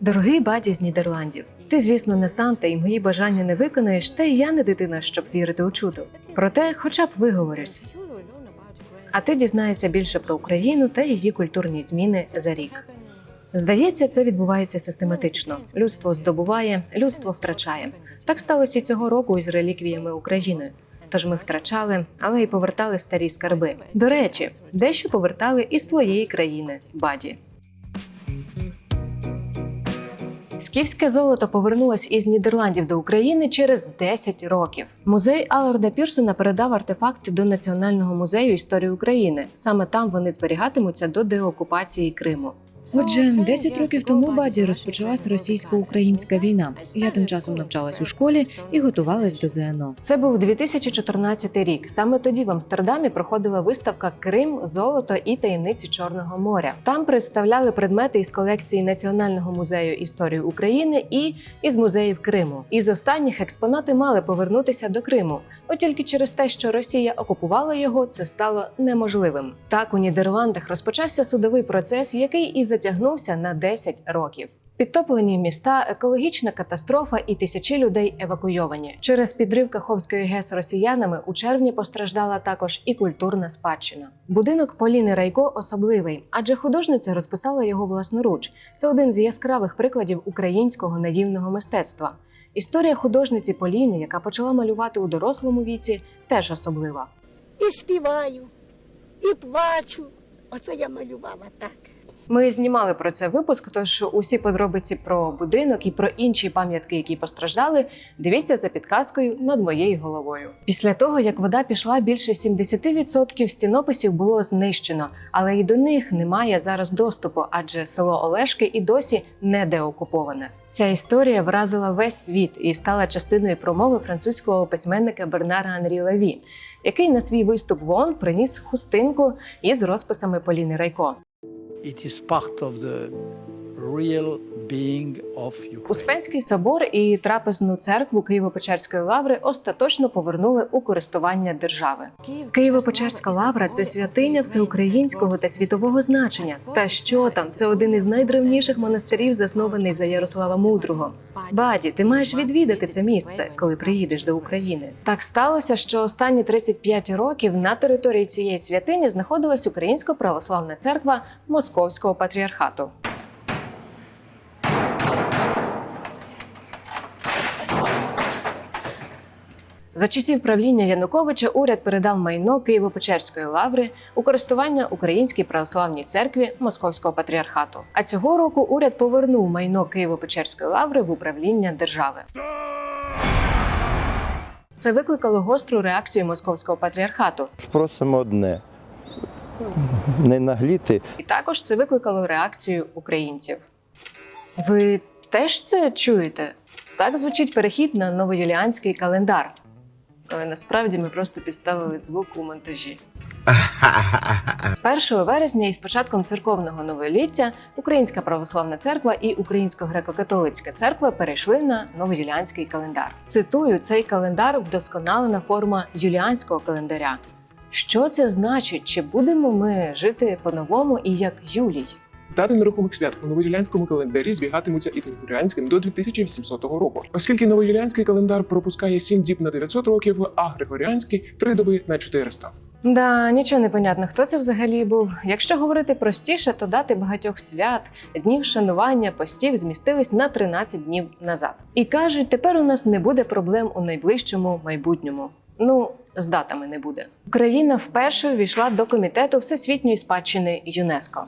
Дорогий баді з Нідерландів, ти, звісно, не Санта, і мої бажання не виконаєш, та й я не дитина, щоб вірити у чудо. Проте, хоча б виговорюсь. А ти дізнаєшся більше про Україну та її культурні зміни за рік. Здається, це відбувається систематично. Людство здобуває, людство втрачає. Так сталося і цього року із реліквіями України. Тож ми втрачали, але й повертали старі скарби. До речі, дещо повертали із твоєї країни, баді. Скіфське золото повернулось із Нідерландів до України через 10 років. Музей Аларда Пірсона передав артефакти до Національного музею історії України. Саме там вони зберігатимуться до деокупації Криму. Отже, 10 років тому баді розпочалась російсько-українська війна. Я тим часом навчалась у школі і готувалась до ЗНО. Це був 2014 рік. Саме тоді в Амстердамі проходила виставка Крим, золото і таємниці Чорного моря. Там представляли предмети із колекції Національного музею історії України і із музеїв Криму. Із останніх експонати мали повернутися до Криму. От тільки через те, що Росія окупувала його, це стало неможливим. Так у Нідерландах розпочався судовий процес, який і затягнувся на 10 років. Підтоплені міста, екологічна катастрофа і тисячі людей евакуйовані. Через підрив Каховської ГЕС росіянами у червні постраждала також і культурна спадщина. Будинок Поліни Райко особливий, адже художниця розписала його власноруч. Це один з яскравих прикладів українського наївного мистецтва. Історія художниці Поліни, яка почала малювати у дорослому віці, теж особлива. і співаю, і плачу. Оце я малювала так. Ми знімали про це випуск, тож усі подробиці про будинок і про інші пам'ятки, які постраждали, дивіться за підказкою над моєю головою. Після того, як вода пішла, більше 70% стінописів було знищено, але і до них немає зараз доступу, адже село Олешки і досі не деокуповане. Ця історія вразила весь світ і стала частиною промови французького письменника Бернара Анрі Леві, який на свій виступ в ООН приніс хустинку із розписами Поліни Райко. It is part of the real being of Ukraine. Успенський собор і трапезну церкву Києво-Печерської лаври остаточно повернули у користування держави. Києво-Печерська лавра це святиня всеукраїнського та світового значення. Та що там? Це один із найдревніших монастирів, заснований за Ярослава Мудрого. Баді, ти маєш відвідати це місце, коли приїдеш до України. Так сталося, що останні 35 років на території цієї святині знаходилась Українська православна церква Московського патріархату. За часів правління Януковича уряд передав майно Києво-Печерської лаври у користування Українській православній церкві Московського патріархату. А цього року уряд повернув майно Києво-Печерської лаври в управління держави. Це викликало гостру реакцію московського патріархату, Просимо одне не нагліти і також це викликало реакцію українців. Ви теж це чуєте? Так звучить перехід на новоюліанський календар. Але насправді ми просто підставили звук у монтажі. З 1 вересня і з початком церковного новоліття Українська православна церква і Українсько-греко-католицька церква перейшли на новоюліанський календар. Цитую, цей календар вдосконалена форма юліанського календаря. Що це значить? Чи будемо ми жити по-новому і як Юлій? Дати нерухомих свят у новоюліанському календарі збігатимуться із григоріанським до 2800 року, оскільки новоюліанський календар пропускає 7 діб на 900 років, а григоріанський 3 доби на 400. Да, нічого не понятно, хто це взагалі був. Якщо говорити простіше, то дати багатьох свят, днів шанування, постів змістились на 13 днів назад. І кажуть, тепер у нас не буде проблем у найближчому майбутньому. Ну, з датами не буде. Україна вперше увійшла до комітету всесвітньої спадщини ЮНЕСКО.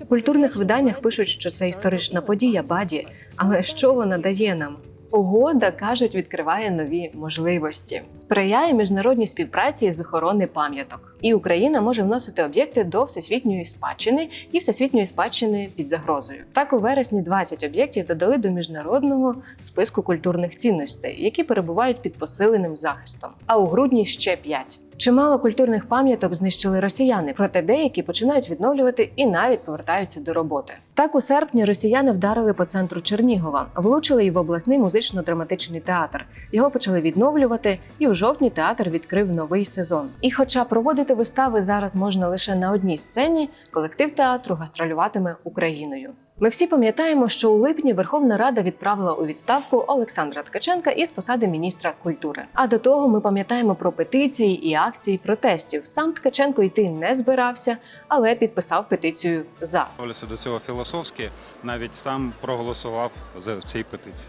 В культурних виданнях пишуть, що це історична подія баді, але що вона дає нам? Угода кажуть, відкриває нові можливості, сприяє міжнародній співпраці з охорони пам'яток. І Україна може вносити об'єкти до всесвітньої спадщини і всесвітньої спадщини під загрозою. Так у вересні 20 об'єктів додали до міжнародного списку культурних цінностей, які перебувають під посиленим захистом. А у грудні ще 5. Чимало культурних пам'яток знищили росіяни, проте деякі починають відновлювати і навіть повертаються до роботи. Так у серпні росіяни вдарили по центру Чернігова, влучили й в обласний музично-драматичний театр. Його почали відновлювати, і в жовтні театр відкрив новий сезон. І, хоча проводити вистави зараз можна лише на одній сцені, колектив театру гастролюватиме Україною. Ми всі пам'ятаємо, що у липні Верховна Рада відправила у відставку Олександра Ткаченка із посади міністра культури. А до того ми пам'ятаємо про петиції і акції протестів. Сам Ткаченко йти не збирався, але підписав петицію за. ставлюся до цього філософськи, навіть сам проголосував за цієї петиції.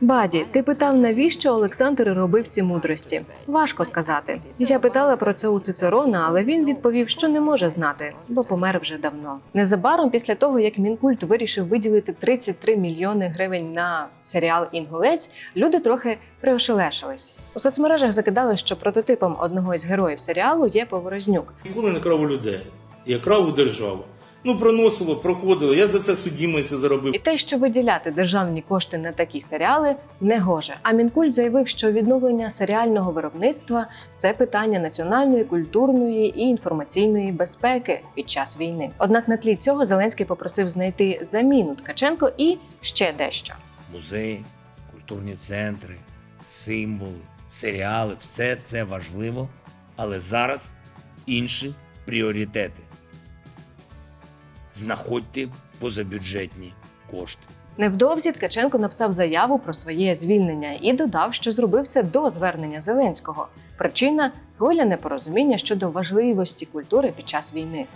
Баді, ти питав, навіщо Олександр робив ці мудрості? Важко сказати. Я питала про це у Цицерона, але він відповів, що не може знати, бо помер вже давно. Незабаром після того, як Мінкульт вирішив виділити 33 мільйони гривень на серіал Інгулець, люди трохи приошелешились. У соцмережах закидали, що прототипом одного із героїв серіалу є Поворознюк. Ніколи не крав у людей. Я крав у державу. Ну, проносило, проходило. Я за це судімець заробив. І те, що виділяти державні кошти на такі серіали, не гоже. А Мінкульт заявив, що відновлення серіального виробництва це питання національної, культурної і інформаційної безпеки під час війни. Однак на тлі цього Зеленський попросив знайти заміну Ткаченко і ще дещо. музеї, культурні центри, символи, серіали все це важливо, але зараз інші пріоритети. Знаходьте позабюджетні кошти. Невдовзі Ткаченко написав заяву про своє звільнення і додав, що зробив це до звернення Зеленського. Причина хвиля непорозуміння щодо важливості культури під час війни.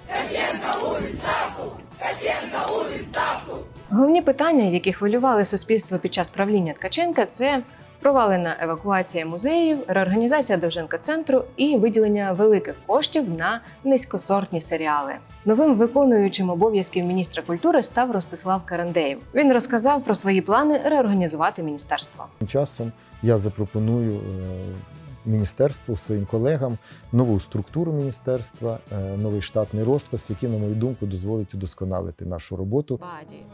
Головні питання, які хвилювали суспільство під час правління Ткаченка, це провалена евакуація музеїв, реорганізація Довженка центру і виділення великих коштів на низькосортні серіали. Новим виконуючим обов'язків міністра культури став Ростислав Карандеєв. Він розказав про свої плани реорганізувати міністерство. Часом я запропоную е, міністерству своїм колегам нову структуру міністерства, е, новий штатний розпис, який, на мою думку, дозволить удосконалити нашу роботу.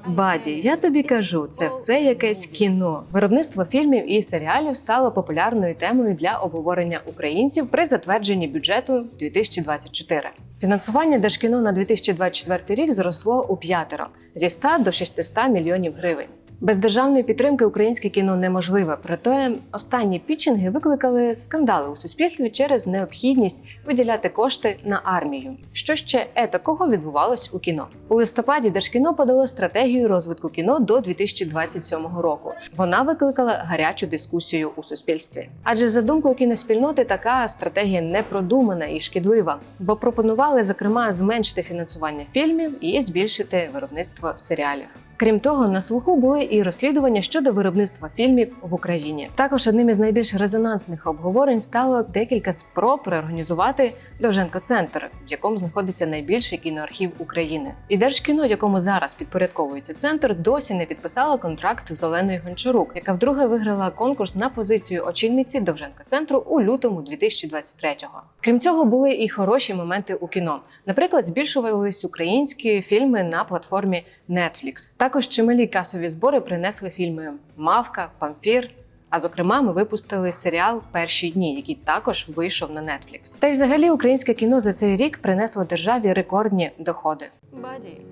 Баді, я тобі кажу, це все якесь кіно. Виробництво фільмів і серіалів стало популярною темою для обговорення українців при затвердженні бюджету 2024. Фінансування держкіно на 2024 рік зросло у п'ятеро зі 100 до 600 мільйонів гривень. Без державної підтримки українське кіно неможливе. Проте останні пітчинги викликали скандали у суспільстві через необхідність виділяти кошти на армію. Що ще е такого відбувалось у кіно у листопаді. Держкіно подало стратегію розвитку кіно до 2027 року. Вона викликала гарячу дискусію у суспільстві. Адже за думкою кіноспільноти така стратегія непродумана і шкідлива, бо пропонували зокрема зменшити фінансування фільмів і збільшити виробництво серіалів. Крім того, на слуху були і розслідування щодо виробництва фільмів в Україні. Також одним із найбільш резонансних обговорень стало декілька спроб реорганізувати Довженко Центр, в якому знаходиться найбільший кіноархів України. І Держкіно, якому зараз підпорядковується центр, досі не підписала контракт з Оленою Гончарук, яка вдруге виграла конкурс на позицію очільниці Довженко центру у лютому 2023-го. Крім цього, були і хороші моменти у кіно. Наприклад, збільшувались українські фільми на платформі Netflix. Також чималі касові збори принесли фільми Мавка, Памфір. А зокрема, ми випустили серіал Перші дні, який також вийшов на Netflix. Та й взагалі українське кіно за цей рік принесло державі рекордні доходи.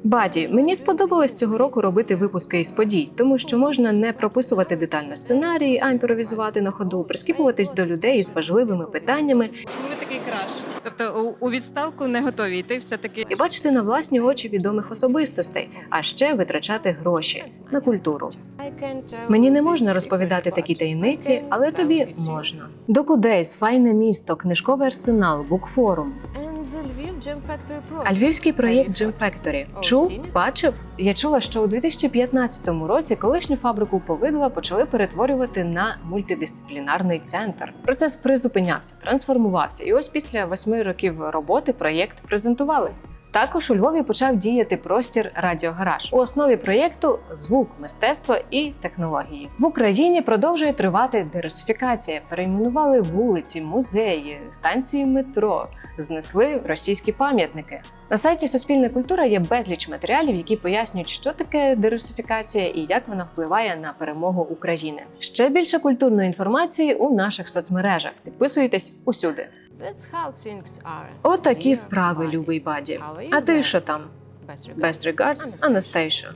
Баді, мені сподобалось цього року робити випуски із подій, тому що можна не прописувати детально сценарії, а імпровізувати на ходу, прискіпуватись до людей із важливими питаннями чому ви такий краш? Тобто у, у відставку не готові йти все таки. і бачити на власні очі відомих особистостей, а ще витрачати гроші на культуру. Мені не можна розповідати такі таємниці, але тобі можна. Докудейс, файне місто, книжковий арсенал, букфорум. А львівський проєкт Gym Factory. Чув, бачив? Я чула, що у 2015 році колишню фабрику повидла почали перетворювати на мультидисциплінарний центр. Процес призупинявся, трансформувався, і ось після восьми років роботи проєкт презентували. Також у Львові почав діяти простір Радіогараж. У основі проєкту звук, мистецтво і технології. В Україні продовжує тривати дерусифікація. Перейменували вулиці, музеї, станції метро, знесли російські пам'ятники. На сайті Суспільна культура є безліч матеріалів, які пояснюють, що таке дерусифікація і як вона впливає на перемогу України. Ще більше культурної інформації у наших соцмережах. Підписуйтесь усюди. Отакі справи, любий баді. А ти що там? Best regards, Анастейша.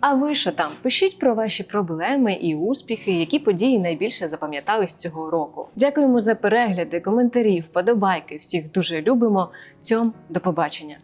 А ви що там? Пишіть про ваші проблеми і успіхи, які події найбільше запам'ятались цього року. Дякуємо за перегляди, коментарі, вподобайки. Всіх дуже любимо. Цьом до побачення.